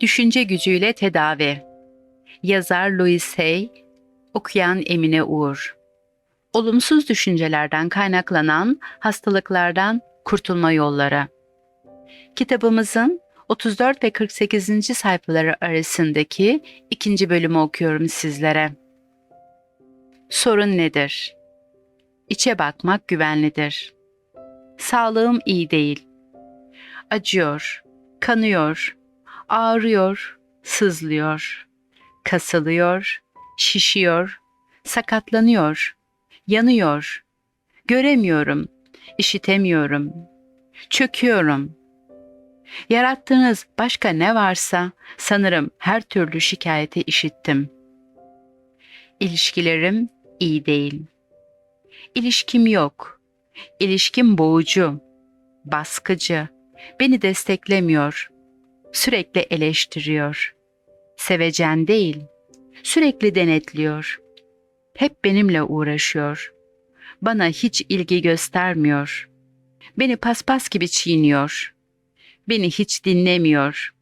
Düşünce gücüyle tedavi. Yazar Louis Hay, okuyan Emine Uğur. Olumsuz düşüncelerden kaynaklanan hastalıklardan kurtulma yolları. Kitabımızın 34 ve 48. sayfaları arasındaki ikinci bölümü okuyorum sizlere. Sorun nedir? İçe bakmak güvenlidir. Sağlığım iyi değil. Acıyor, kanıyor, ağrıyor, sızlıyor, kasılıyor, şişiyor, sakatlanıyor, yanıyor, göremiyorum, işitemiyorum, çöküyorum. Yarattığınız başka ne varsa sanırım her türlü şikayeti işittim. İlişkilerim iyi değil. İlişkim yok. İlişkim boğucu, baskıcı, beni desteklemiyor, sürekli eleştiriyor. Sevecen değil, sürekli denetliyor. Hep benimle uğraşıyor. Bana hiç ilgi göstermiyor. Beni paspas gibi çiğniyor. Beni hiç dinlemiyor.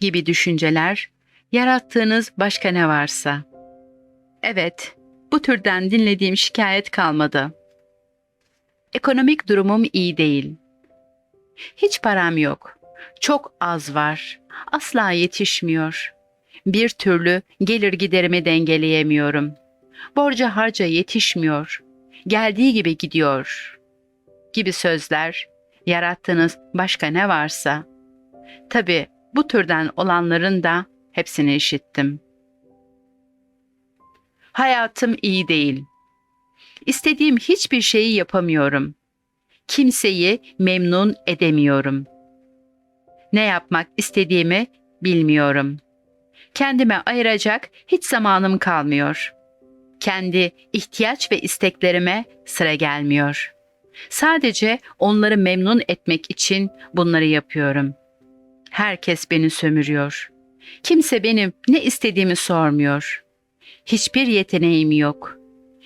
Gibi düşünceler, yarattığınız başka ne varsa. Evet, bu türden dinlediğim şikayet kalmadı. Ekonomik durumum iyi değil. Hiç param yok. Çok az var. Asla yetişmiyor. Bir türlü gelir giderimi dengeleyemiyorum. Borca harca yetişmiyor. Geldiği gibi gidiyor. Gibi sözler, yarattığınız başka ne varsa. Tabii bu türden olanların da hepsini işittim. Hayatım iyi değil. İstediğim hiçbir şeyi yapamıyorum. Kimseyi memnun edemiyorum. Ne yapmak istediğimi bilmiyorum. Kendime ayıracak hiç zamanım kalmıyor. Kendi ihtiyaç ve isteklerime sıra gelmiyor. Sadece onları memnun etmek için bunları yapıyorum. Herkes beni sömürüyor. Kimse benim ne istediğimi sormuyor. Hiçbir yeteneğim yok.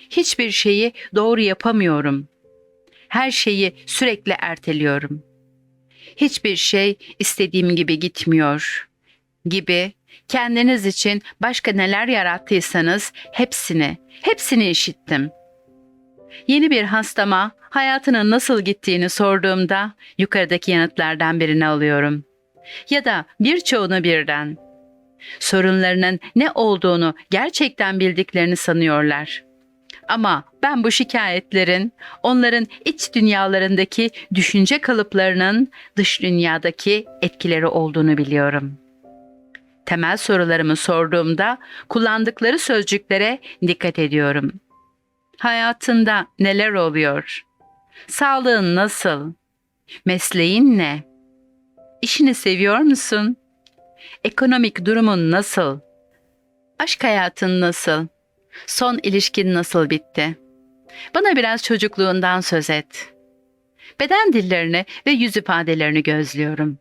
Hiçbir şeyi doğru yapamıyorum. Her şeyi sürekli erteliyorum. Hiçbir şey istediğim gibi gitmiyor. Gibi kendiniz için başka neler yarattıysanız hepsini, hepsini işittim. Yeni bir hastama hayatının nasıl gittiğini sorduğumda yukarıdaki yanıtlardan birini alıyorum. Ya da birçoğunu birden. Sorunlarının ne olduğunu gerçekten bildiklerini sanıyorlar. Ama ben bu şikayetlerin onların iç dünyalarındaki düşünce kalıplarının dış dünyadaki etkileri olduğunu biliyorum. Temel sorularımı sorduğumda kullandıkları sözcüklere dikkat ediyorum. Hayatında neler oluyor? Sağlığın nasıl? Mesleğin ne? İşini seviyor musun? Ekonomik durumun nasıl? Aşk hayatın nasıl? Son ilişkin nasıl bitti? Bana biraz çocukluğundan söz et. Beden dillerini ve yüz ifadelerini gözlüyorum.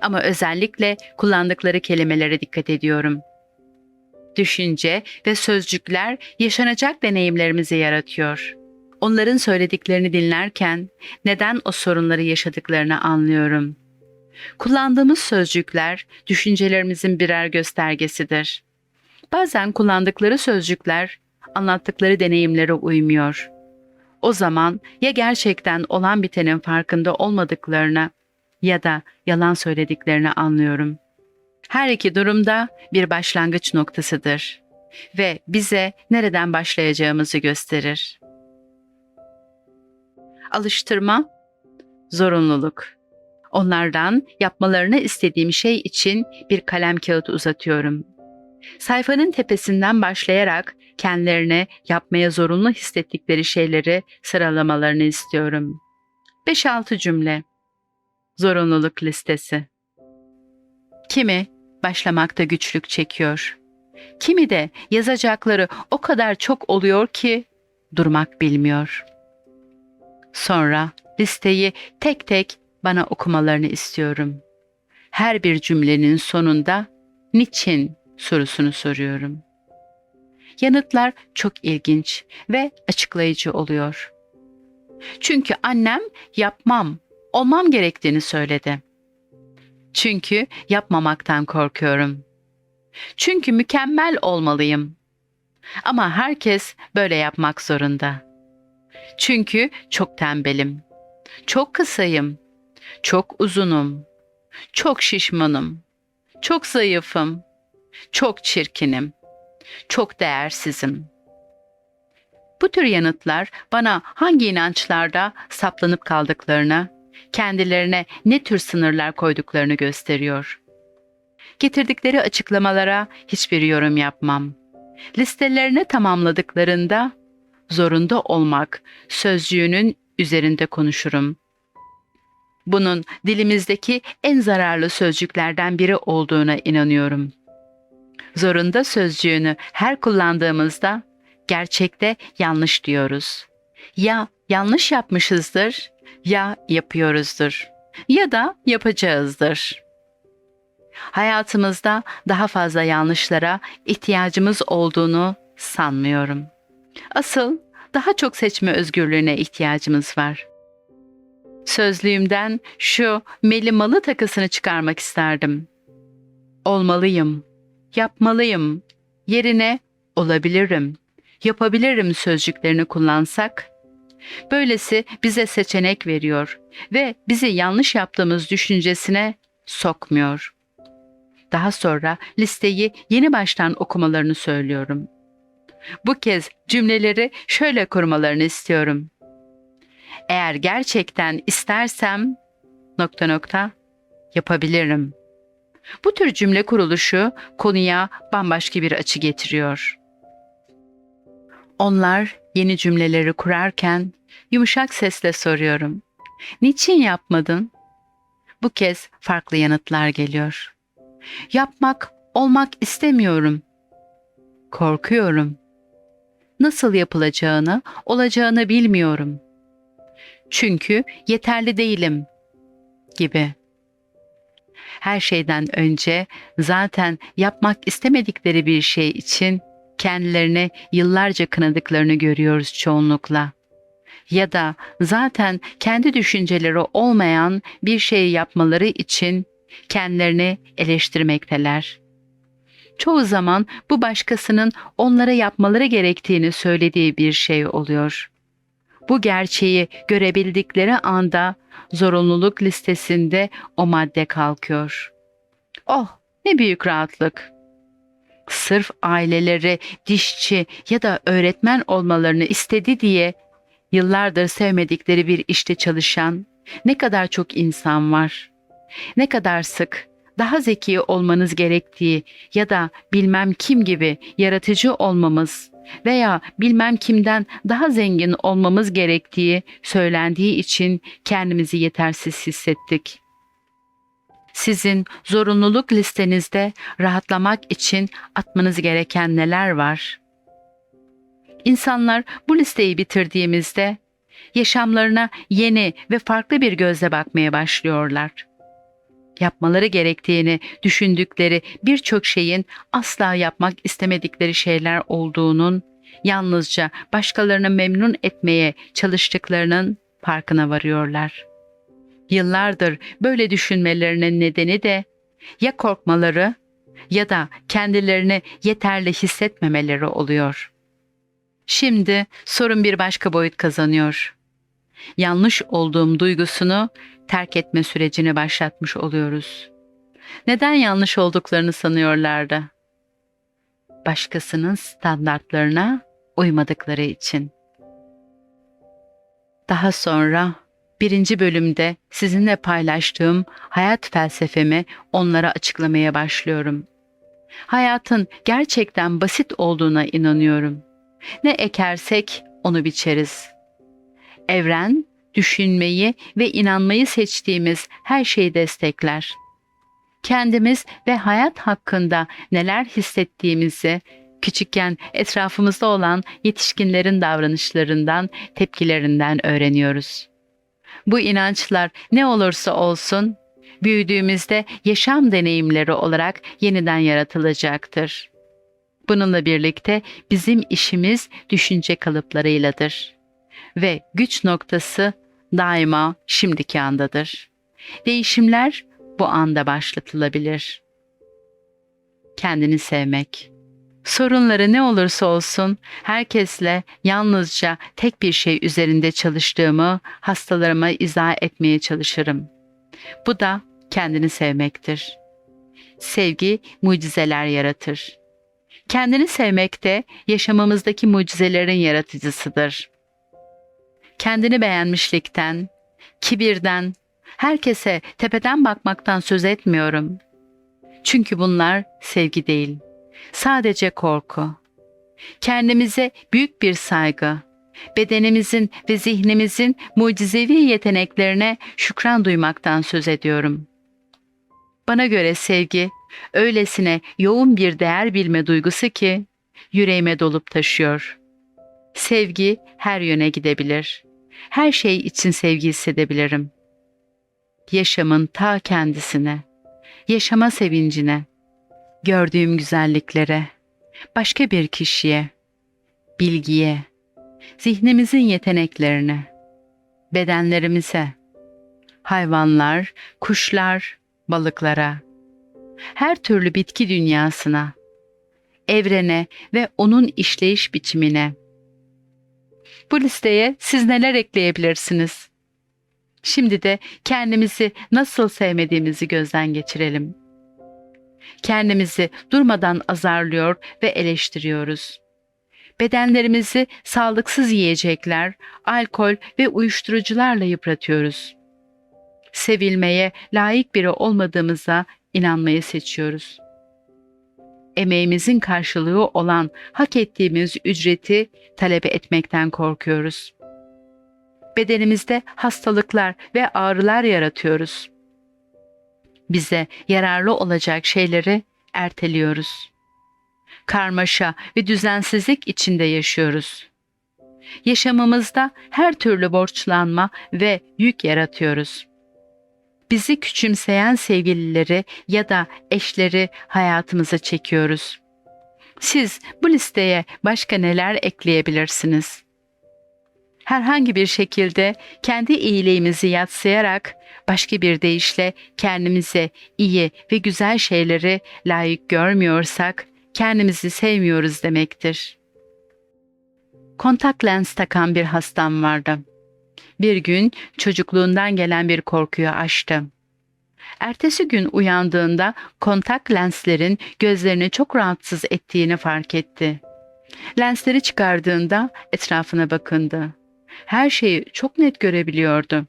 Ama özellikle kullandıkları kelimelere dikkat ediyorum. Düşünce ve sözcükler yaşanacak deneyimlerimizi yaratıyor. Onların söylediklerini dinlerken neden o sorunları yaşadıklarını anlıyorum. Kullandığımız sözcükler düşüncelerimizin birer göstergesidir. Bazen kullandıkları sözcükler anlattıkları deneyimlere uymuyor. O zaman ya gerçekten olan bitenin farkında olmadıklarına ya da yalan söylediklerini anlıyorum. Her iki durumda bir başlangıç noktasıdır ve bize nereden başlayacağımızı gösterir. Alıştırma, zorunluluk. Onlardan yapmalarını istediğim şey için bir kalem kağıt uzatıyorum. Sayfanın tepesinden başlayarak kendilerine yapmaya zorunlu hissettikleri şeyleri sıralamalarını istiyorum. 5-6 cümle. Zorunluluk listesi. Kimi başlamakta güçlük çekiyor. Kimi de yazacakları o kadar çok oluyor ki durmak bilmiyor. Sonra listeyi tek tek bana okumalarını istiyorum. Her bir cümlenin sonunda niçin sorusunu soruyorum. Yanıtlar çok ilginç ve açıklayıcı oluyor. Çünkü annem yapmam, olmam gerektiğini söyledi. Çünkü yapmamaktan korkuyorum. Çünkü mükemmel olmalıyım. Ama herkes böyle yapmak zorunda. Çünkü çok tembelim. Çok kısayım. Çok uzunum. Çok şişmanım. Çok zayıfım. Çok çirkinim. Çok değersizim. Bu tür yanıtlar bana hangi inançlarda saplanıp kaldıklarını, kendilerine ne tür sınırlar koyduklarını gösteriyor. Getirdikleri açıklamalara hiçbir yorum yapmam. Listelerini tamamladıklarında zorunda olmak sözcüğünün üzerinde konuşurum. Bunun dilimizdeki en zararlı sözcüklerden biri olduğuna inanıyorum. Zorunda sözcüğünü her kullandığımızda gerçekte yanlış diyoruz. Ya yanlış yapmışızdır ya yapıyoruzdur ya da yapacağızdır. Hayatımızda daha fazla yanlışlara ihtiyacımız olduğunu sanmıyorum. Asıl daha çok seçme özgürlüğüne ihtiyacımız var. Sözlüğümden şu melimalı takısını çıkarmak isterdim. Olmalıyım, yapmalıyım, yerine olabilirim, yapabilirim sözcüklerini kullansak, böylesi bize seçenek veriyor ve bizi yanlış yaptığımız düşüncesine sokmuyor. Daha sonra listeyi yeni baştan okumalarını söylüyorum. Bu kez cümleleri şöyle kurmalarını istiyorum. Eğer gerçekten istersem nokta nokta yapabilirim. Bu tür cümle kuruluşu konuya bambaşka bir açı getiriyor. Onlar yeni cümleleri kurarken yumuşak sesle soruyorum. Niçin yapmadın? Bu kez farklı yanıtlar geliyor. Yapmak, olmak istemiyorum. Korkuyorum. Nasıl yapılacağını, olacağını bilmiyorum. Çünkü yeterli değilim gibi. Her şeyden önce zaten yapmak istemedikleri bir şey için kendilerini yıllarca kınadıklarını görüyoruz çoğunlukla. Ya da zaten kendi düşünceleri olmayan bir şey yapmaları için kendilerini eleştirmekteler. Çoğu zaman bu başkasının onlara yapmaları gerektiğini söylediği bir şey oluyor. Bu gerçeği görebildikleri anda zorunluluk listesinde o madde kalkıyor. Oh, ne büyük rahatlık. Sırf aileleri dişçi ya da öğretmen olmalarını istedi diye yıllardır sevmedikleri bir işte çalışan ne kadar çok insan var. Ne kadar sık daha zeki olmanız gerektiği ya da bilmem kim gibi yaratıcı olmamız veya bilmem kimden daha zengin olmamız gerektiği söylendiği için kendimizi yetersiz hissettik. Sizin zorunluluk listenizde rahatlamak için atmanız gereken neler var? İnsanlar bu listeyi bitirdiğimizde yaşamlarına yeni ve farklı bir gözle bakmaya başlıyorlar. Yapmaları gerektiğini düşündükleri birçok şeyin asla yapmak istemedikleri şeyler olduğunun yalnızca başkalarını memnun etmeye çalıştıklarının farkına varıyorlar. Yıllardır böyle düşünmelerinin nedeni de ya korkmaları ya da kendilerini yeterli hissetmemeleri oluyor. Şimdi sorun bir başka boyut kazanıyor. Yanlış olduğum duygusunu terk etme sürecini başlatmış oluyoruz. Neden yanlış olduklarını sanıyorlardı? Başkasının standartlarına uymadıkları için. Daha sonra birinci bölümde sizinle paylaştığım hayat felsefemi onlara açıklamaya başlıyorum. Hayatın gerçekten basit olduğuna inanıyorum. Ne ekersek onu biçeriz. Evren, düşünmeyi ve inanmayı seçtiğimiz her şeyi destekler. Kendimiz ve hayat hakkında neler hissettiğimizi küçükken etrafımızda olan yetişkinlerin davranışlarından, tepkilerinden öğreniyoruz. Bu inançlar ne olursa olsun büyüdüğümüzde yaşam deneyimleri olarak yeniden yaratılacaktır. Bununla birlikte bizim işimiz düşünce kalıplarıyladır ve güç noktası daima şimdiki andadır. Değişimler bu anda başlatılabilir. Kendini sevmek. Sorunları ne olursa olsun herkesle yalnızca tek bir şey üzerinde çalıştığımı hastalarıma izah etmeye çalışırım. Bu da kendini sevmektir. Sevgi mucizeler yaratır. Kendini sevmek de yaşamımızdaki mucizelerin yaratıcısıdır. Kendini beğenmişlikten, kibirden, herkese tepeden bakmaktan söz etmiyorum. Çünkü bunlar sevgi değil. Sadece korku. Kendimize büyük bir saygı, bedenimizin ve zihnimizin mucizevi yeteneklerine şükran duymaktan söz ediyorum. Bana göre sevgi öylesine yoğun bir değer bilme duygusu ki yüreğime dolup taşıyor. Sevgi her yöne gidebilir. Her şey için sevgi hissedebilirim. Yaşamın ta kendisine, yaşama sevincine, gördüğüm güzelliklere, başka bir kişiye, bilgiye, zihnimizin yeteneklerine, bedenlerimize, hayvanlar, kuşlar, balıklara, her türlü bitki dünyasına, evrene ve onun işleyiş biçimine. Bu listeye siz neler ekleyebilirsiniz? Şimdi de kendimizi nasıl sevmediğimizi gözden geçirelim. Kendimizi durmadan azarlıyor ve eleştiriyoruz. Bedenlerimizi sağlıksız yiyecekler, alkol ve uyuşturucularla yıpratıyoruz. Sevilmeye layık biri olmadığımıza inanmayı seçiyoruz. Emeğimizin karşılığı olan hak ettiğimiz ücreti talep etmekten korkuyoruz. Bedenimizde hastalıklar ve ağrılar yaratıyoruz. Bize yararlı olacak şeyleri erteliyoruz. Karmaşa ve düzensizlik içinde yaşıyoruz. Yaşamımızda her türlü borçlanma ve yük yaratıyoruz bizi küçümseyen sevgilileri ya da eşleri hayatımıza çekiyoruz. Siz bu listeye başka neler ekleyebilirsiniz? Herhangi bir şekilde kendi iyiliğimizi yatsıyarak başka bir deyişle kendimize iyi ve güzel şeyleri layık görmüyorsak kendimizi sevmiyoruz demektir. Kontak lens takan bir hastam vardı. Bir gün çocukluğundan gelen bir korkuyu aştı. Ertesi gün uyandığında kontak lenslerin gözlerini çok rahatsız ettiğini fark etti. Lensleri çıkardığında etrafına bakındı. Her şeyi çok net görebiliyordu.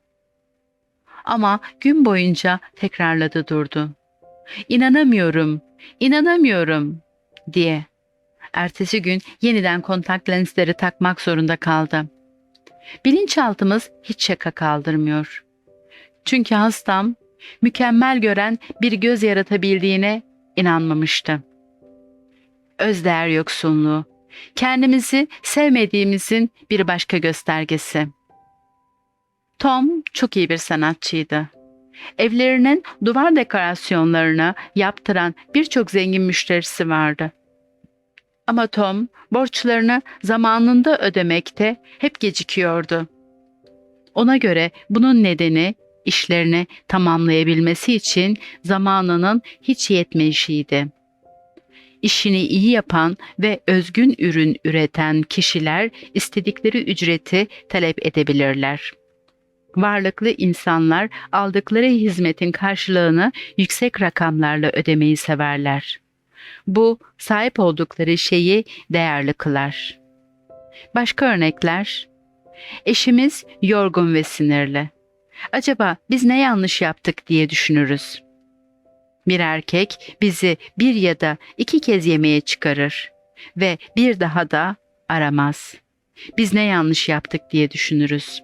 Ama gün boyunca tekrarladı durdu. İnanamıyorum, inanamıyorum diye. Ertesi gün yeniden kontak lensleri takmak zorunda kaldı. Bilinçaltımız hiç şaka kaldırmıyor. Çünkü hastam mükemmel gören bir göz yaratabildiğine inanmamıştı. Özdeğer yoksunluğu, kendimizi sevmediğimizin bir başka göstergesi. Tom çok iyi bir sanatçıydı. Evlerinin duvar dekorasyonlarını yaptıran birçok zengin müşterisi vardı. Ama Tom borçlarını zamanında ödemekte hep gecikiyordu. Ona göre bunun nedeni işlerini tamamlayabilmesi için zamanının hiç yetmeyişiydi. İşini iyi yapan ve özgün ürün üreten kişiler istedikleri ücreti talep edebilirler. Varlıklı insanlar aldıkları hizmetin karşılığını yüksek rakamlarla ödemeyi severler. Bu sahip oldukları şeyi değerli kılar. Başka örnekler? Eşimiz yorgun ve sinirli. Acaba biz ne yanlış yaptık diye düşünürüz. Bir erkek bizi bir ya da iki kez yemeğe çıkarır ve bir daha da aramaz. Biz ne yanlış yaptık diye düşünürüz.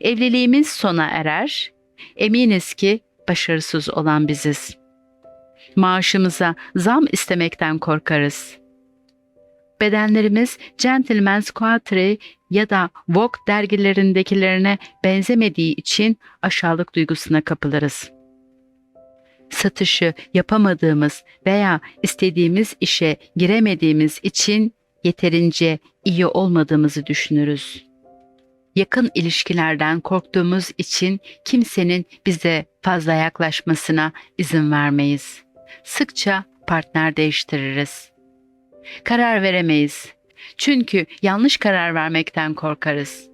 Evliliğimiz sona erer, eminiz ki başarısız olan biziz.'' Maaşımıza zam istemekten korkarız. Bedenlerimiz Gentleman's Quarterly ya da Vogue dergilerindekilerine benzemediği için aşağılık duygusuna kapılırız. Satışı yapamadığımız veya istediğimiz işe giremediğimiz için yeterince iyi olmadığımızı düşünürüz. Yakın ilişkilerden korktuğumuz için kimsenin bize fazla yaklaşmasına izin vermeyiz. Sıkça partner değiştiririz. Karar veremeyiz. Çünkü yanlış karar vermekten korkarız.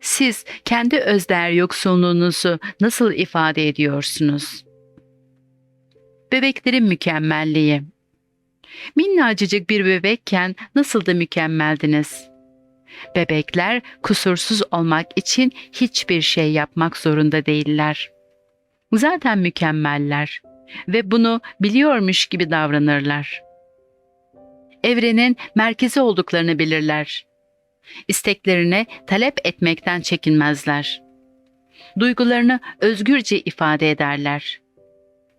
Siz kendi özdeğer yoksunluğunuzu nasıl ifade ediyorsunuz? Bebeklerin mükemmelliği. Minnacıcık bir bebekken nasıl da mükemmeldiniz? Bebekler kusursuz olmak için hiçbir şey yapmak zorunda değiller. Zaten mükemmeller ve bunu biliyormuş gibi davranırlar. Evrenin merkezi olduklarını bilirler. İsteklerini talep etmekten çekinmezler. Duygularını özgürce ifade ederler.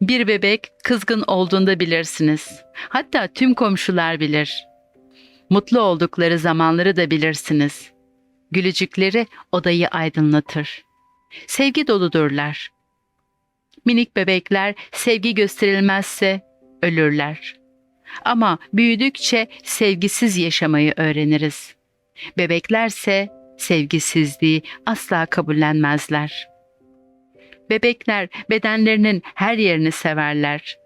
Bir bebek kızgın olduğunda bilirsiniz. Hatta tüm komşular bilir. Mutlu oldukları zamanları da bilirsiniz. Gülücükleri odayı aydınlatır. Sevgi doludurlar. Minik bebekler sevgi gösterilmezse ölürler. Ama büyüdükçe sevgisiz yaşamayı öğreniriz. Bebeklerse sevgisizliği asla kabullenmezler. Bebekler bedenlerinin her yerini severler.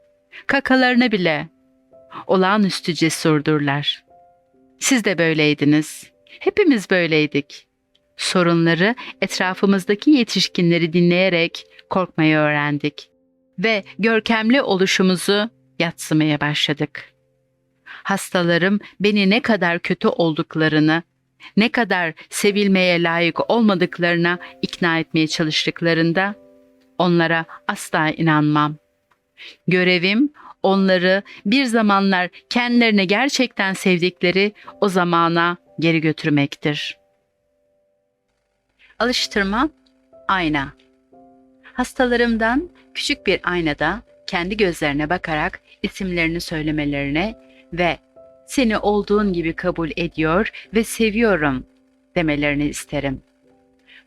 Kakalarını bile. Olağanüstü cesurdurlar. Siz de böyleydiniz. Hepimiz böyleydik. Sorunları etrafımızdaki yetişkinleri dinleyerek korkmayı öğrendik ve görkemli oluşumuzu yatsımaya başladık. Hastalarım beni ne kadar kötü olduklarını, ne kadar sevilmeye layık olmadıklarına ikna etmeye çalıştıklarında onlara asla inanmam. Görevim onları bir zamanlar kendilerine gerçekten sevdikleri o zamana geri götürmektir. Alıştırma ayna. Hastalarımdan küçük bir aynada kendi gözlerine bakarak isimlerini söylemelerine ve seni olduğun gibi kabul ediyor ve seviyorum demelerini isterim.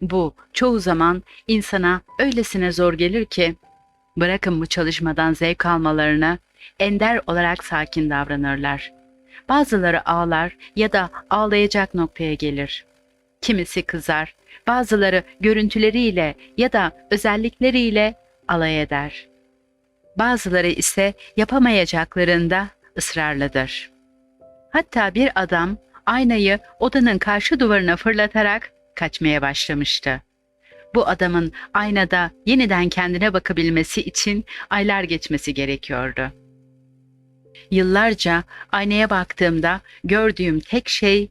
Bu çoğu zaman insana öylesine zor gelir ki bırakın bu çalışmadan zevk almalarına ender olarak sakin davranırlar. Bazıları ağlar ya da ağlayacak noktaya gelir. Kimisi kızar, bazıları görüntüleriyle ya da özellikleriyle alay eder. Bazıları ise yapamayacaklarında ısrarlıdır. Hatta bir adam aynayı odanın karşı duvarına fırlatarak kaçmaya başlamıştı. Bu adamın aynada yeniden kendine bakabilmesi için aylar geçmesi gerekiyordu. Yıllarca aynaya baktığımda gördüğüm tek şey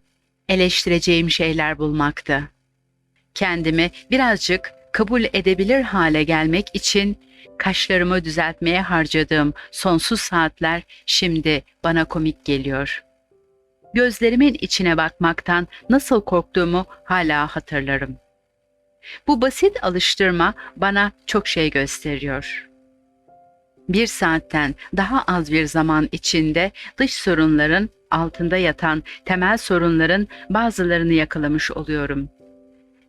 eleştireceğim şeyler bulmaktı. Kendimi birazcık kabul edebilir hale gelmek için kaşlarımı düzeltmeye harcadığım sonsuz saatler şimdi bana komik geliyor. Gözlerimin içine bakmaktan nasıl korktuğumu hala hatırlarım. Bu basit alıştırma bana çok şey gösteriyor. Bir saatten daha az bir zaman içinde dış sorunların altında yatan temel sorunların bazılarını yakalamış oluyorum.''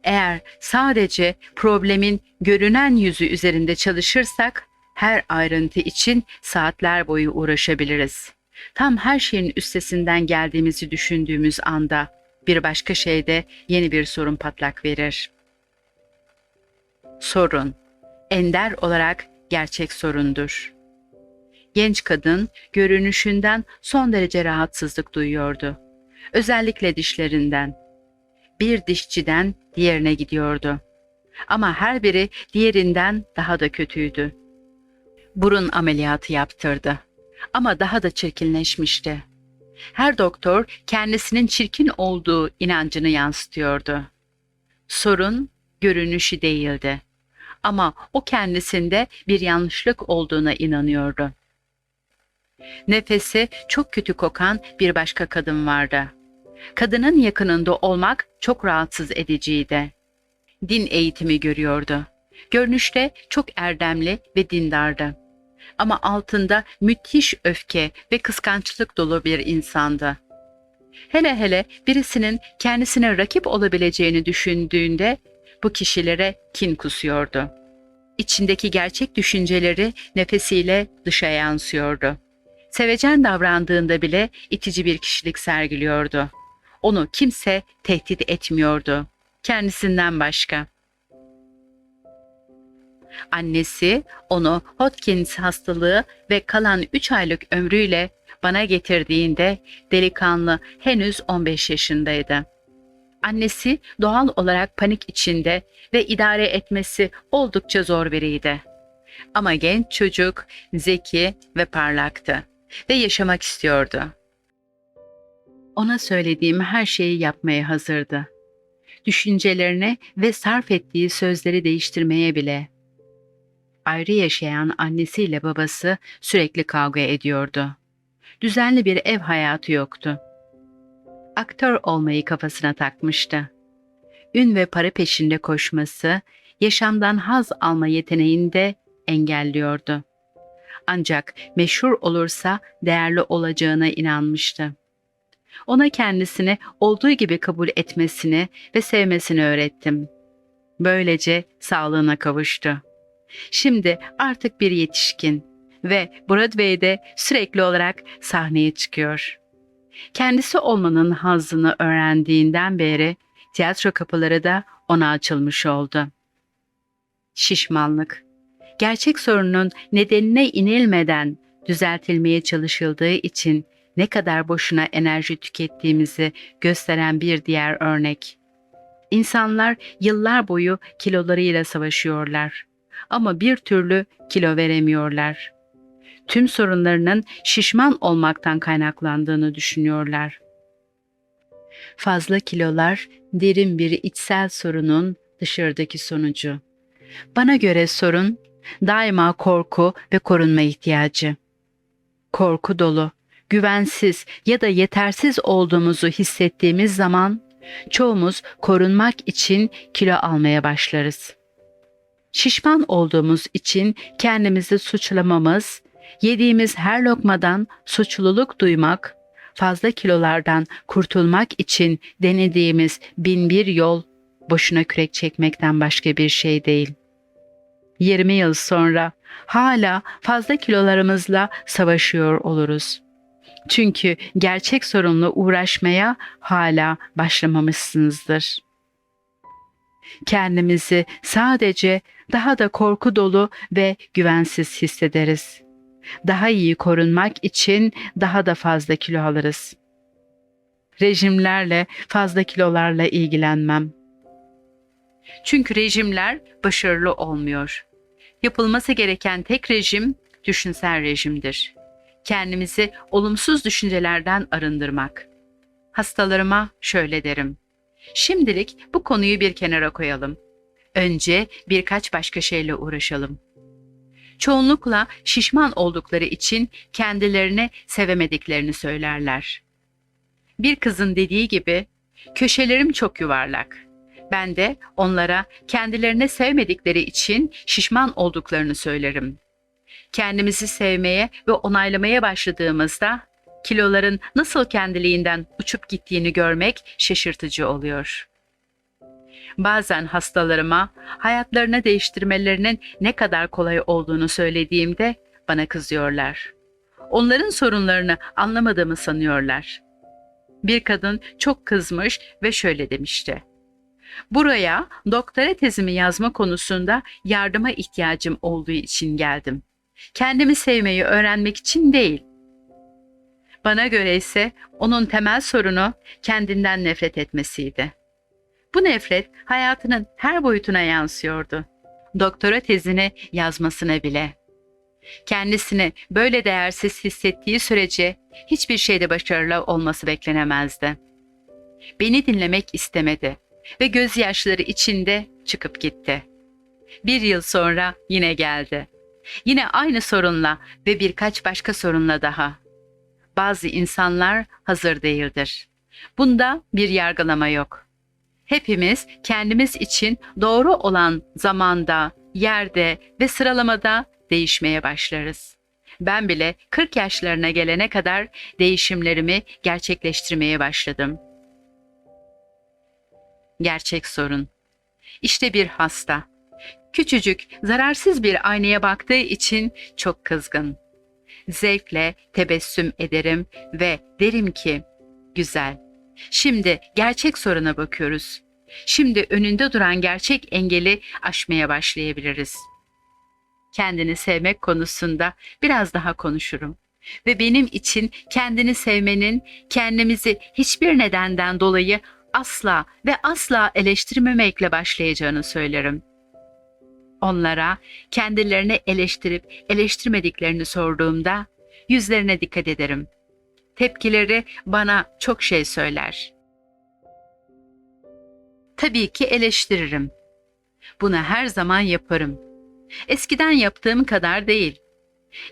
Eğer sadece problemin görünen yüzü üzerinde çalışırsak her ayrıntı için saatler boyu uğraşabiliriz. Tam her şeyin üstesinden geldiğimizi düşündüğümüz anda bir başka şeyde yeni bir sorun patlak verir. Sorun ender olarak gerçek sorundur. Genç kadın görünüşünden son derece rahatsızlık duyuyordu. Özellikle dişlerinden bir dişçiden diğerine gidiyordu. Ama her biri diğerinden daha da kötüydü. Burun ameliyatı yaptırdı. Ama daha da çirkinleşmişti. Her doktor kendisinin çirkin olduğu inancını yansıtıyordu. Sorun görünüşü değildi. Ama o kendisinde bir yanlışlık olduğuna inanıyordu. Nefesi çok kötü kokan bir başka kadın vardı kadının yakınında olmak çok rahatsız ediciydi. Din eğitimi görüyordu. Görünüşte çok erdemli ve dindardı. Ama altında müthiş öfke ve kıskançlık dolu bir insandı. Hele hele birisinin kendisine rakip olabileceğini düşündüğünde bu kişilere kin kusuyordu. İçindeki gerçek düşünceleri nefesiyle dışa yansıyordu. Sevecen davrandığında bile itici bir kişilik sergiliyordu. Onu kimse tehdit etmiyordu. Kendisinden başka. Annesi onu Hodgkins hastalığı ve kalan 3 aylık ömrüyle bana getirdiğinde delikanlı henüz 15 yaşındaydı. Annesi doğal olarak panik içinde ve idare etmesi oldukça zor biriydi. Ama genç çocuk zeki ve parlaktı ve yaşamak istiyordu. Ona söylediğim her şeyi yapmaya hazırdı. Düşüncelerini ve sarf ettiği sözleri değiştirmeye bile. Ayrı yaşayan annesiyle babası sürekli kavga ediyordu. Düzenli bir ev hayatı yoktu. Aktör olmayı kafasına takmıştı. Ün ve para peşinde koşması, yaşamdan haz alma yeteneğini de engelliyordu. Ancak meşhur olursa değerli olacağına inanmıştı. Ona kendisini olduğu gibi kabul etmesini ve sevmesini öğrettim. Böylece sağlığına kavuştu. Şimdi artık bir yetişkin ve Broadway'de sürekli olarak sahneye çıkıyor. Kendisi olmanın hazzını öğrendiğinden beri tiyatro kapıları da ona açılmış oldu. Şişmanlık Gerçek sorunun nedenine inilmeden düzeltilmeye çalışıldığı için ne kadar boşuna enerji tükettiğimizi gösteren bir diğer örnek. İnsanlar yıllar boyu kilolarıyla savaşıyorlar ama bir türlü kilo veremiyorlar. Tüm sorunlarının şişman olmaktan kaynaklandığını düşünüyorlar. Fazla kilolar derin bir içsel sorunun dışarıdaki sonucu. Bana göre sorun daima korku ve korunma ihtiyacı. Korku dolu, güvensiz ya da yetersiz olduğumuzu hissettiğimiz zaman çoğumuz korunmak için kilo almaya başlarız. Şişman olduğumuz için kendimizi suçlamamız, yediğimiz her lokmadan suçluluk duymak, fazla kilolardan kurtulmak için denediğimiz bin bir yol boşuna kürek çekmekten başka bir şey değil. 20 yıl sonra hala fazla kilolarımızla savaşıyor oluruz. Çünkü gerçek sorunla uğraşmaya hala başlamamışsınızdır. Kendimizi sadece daha da korku dolu ve güvensiz hissederiz. Daha iyi korunmak için daha da fazla kilo alırız. Rejimlerle, fazla kilolarla ilgilenmem. Çünkü rejimler başarılı olmuyor. Yapılması gereken tek rejim düşünsel rejimdir. Kendimizi olumsuz düşüncelerden arındırmak. Hastalarıma şöyle derim. Şimdilik bu konuyu bir kenara koyalım. Önce birkaç başka şeyle uğraşalım. Çoğunlukla şişman oldukları için kendilerini sevemediklerini söylerler. Bir kızın dediği gibi, köşelerim çok yuvarlak. Ben de onlara kendilerini sevmedikleri için şişman olduklarını söylerim. Kendimizi sevmeye ve onaylamaya başladığımızda kiloların nasıl kendiliğinden uçup gittiğini görmek şaşırtıcı oluyor. Bazen hastalarıma hayatlarını değiştirmelerinin ne kadar kolay olduğunu söylediğimde bana kızıyorlar. Onların sorunlarını anlamadığımı sanıyorlar. Bir kadın çok kızmış ve şöyle demişti. Buraya doktora tezimi yazma konusunda yardıma ihtiyacım olduğu için geldim. Kendimi sevmeyi öğrenmek için değil. Bana göre ise onun temel sorunu kendinden nefret etmesiydi. Bu nefret hayatının her boyutuna yansıyordu. Doktora tezini yazmasına bile. Kendisini böyle değersiz hissettiği sürece hiçbir şeyde başarılı olması beklenemezdi. Beni dinlemek istemedi ve gözyaşları içinde çıkıp gitti. Bir yıl sonra yine geldi. Yine aynı sorunla ve birkaç başka sorunla daha. Bazı insanlar hazır değildir. Bunda bir yargılama yok. Hepimiz kendimiz için doğru olan zamanda, yerde ve sıralamada değişmeye başlarız. Ben bile 40 yaşlarına gelene kadar değişimlerimi gerçekleştirmeye başladım. Gerçek sorun. İşte bir hasta. Küçücük, zararsız bir aynaya baktığı için çok kızgın. Zevkle tebessüm ederim ve derim ki, güzel. Şimdi gerçek soruna bakıyoruz. Şimdi önünde duran gerçek engeli aşmaya başlayabiliriz. Kendini sevmek konusunda biraz daha konuşurum ve benim için kendini sevmenin kendimizi hiçbir nedenden dolayı asla ve asla eleştirmemekle başlayacağını söylerim. Onlara kendilerini eleştirip eleştirmediklerini sorduğumda yüzlerine dikkat ederim. Tepkileri bana çok şey söyler. Tabii ki eleştiririm. Bunu her zaman yaparım. Eskiden yaptığım kadar değil.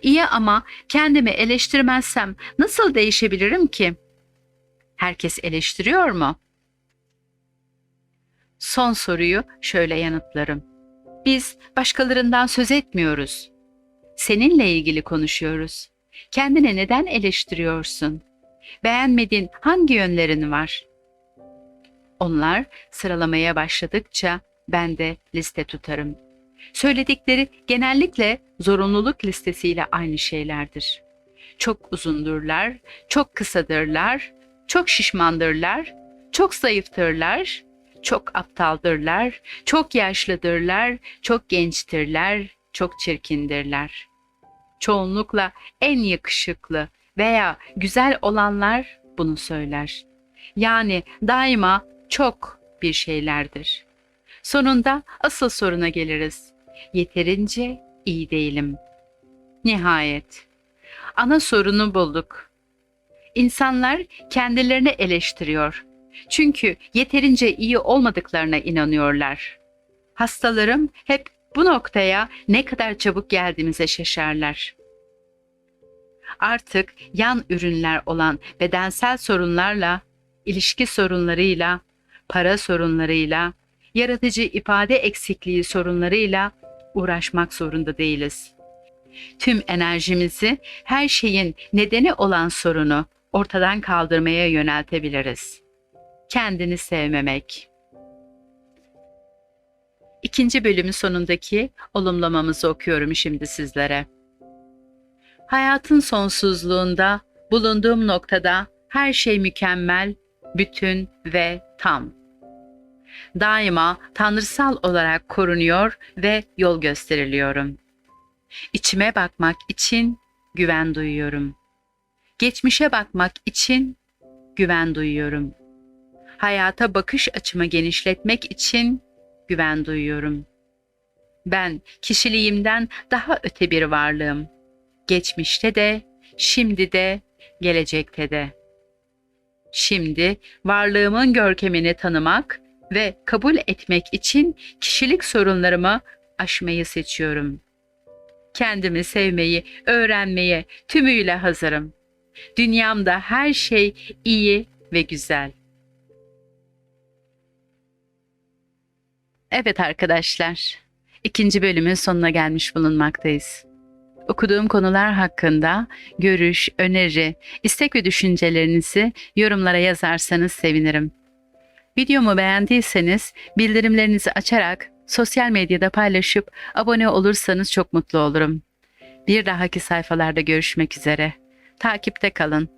İyi ama kendimi eleştirmezsem nasıl değişebilirim ki? Herkes eleştiriyor mu? Son soruyu şöyle yanıtlarım. Biz başkalarından söz etmiyoruz. Seninle ilgili konuşuyoruz. Kendini neden eleştiriyorsun? Beğenmediğin hangi yönlerin var? Onlar sıralamaya başladıkça ben de liste tutarım. Söyledikleri genellikle zorunluluk listesiyle aynı şeylerdir. Çok uzundurlar, çok kısadırlar, çok şişmandırlar, çok zayıftırlar, çok aptaldırlar, çok yaşlıdırlar, çok gençtirler, çok çirkindirler. Çoğunlukla en yakışıklı veya güzel olanlar bunu söyler. Yani daima çok bir şeylerdir. Sonunda asıl soruna geliriz. Yeterince iyi değilim. Nihayet. Ana sorunu bulduk. İnsanlar kendilerini eleştiriyor. Çünkü yeterince iyi olmadıklarına inanıyorlar. Hastalarım hep bu noktaya ne kadar çabuk geldiğimize şaşarlar. Artık yan ürünler olan bedensel sorunlarla, ilişki sorunlarıyla, para sorunlarıyla, yaratıcı ifade eksikliği sorunlarıyla uğraşmak zorunda değiliz. Tüm enerjimizi her şeyin nedeni olan sorunu ortadan kaldırmaya yöneltebiliriz. Kendini sevmemek. İkinci bölümün sonundaki olumlamamızı okuyorum şimdi sizlere. Hayatın sonsuzluğunda, bulunduğum noktada her şey mükemmel, bütün ve tam. Daima tanrısal olarak korunuyor ve yol gösteriliyorum. İçime bakmak için güven duyuyorum. Geçmişe bakmak için güven duyuyorum. Hayata bakış açımı genişletmek için güven duyuyorum. Ben kişiliğimden daha öte bir varlığım. Geçmişte de, şimdi de, gelecekte de. Şimdi varlığımın görkemini tanımak ve kabul etmek için kişilik sorunlarımı aşmayı seçiyorum. Kendimi sevmeyi, öğrenmeye tümüyle hazırım. Dünyamda her şey iyi ve güzel. Evet arkadaşlar, ikinci bölümün sonuna gelmiş bulunmaktayız. Okuduğum konular hakkında görüş, öneri, istek ve düşüncelerinizi yorumlara yazarsanız sevinirim. Videomu beğendiyseniz bildirimlerinizi açarak sosyal medyada paylaşıp abone olursanız çok mutlu olurum. Bir dahaki sayfalarda görüşmek üzere. Takipte kalın.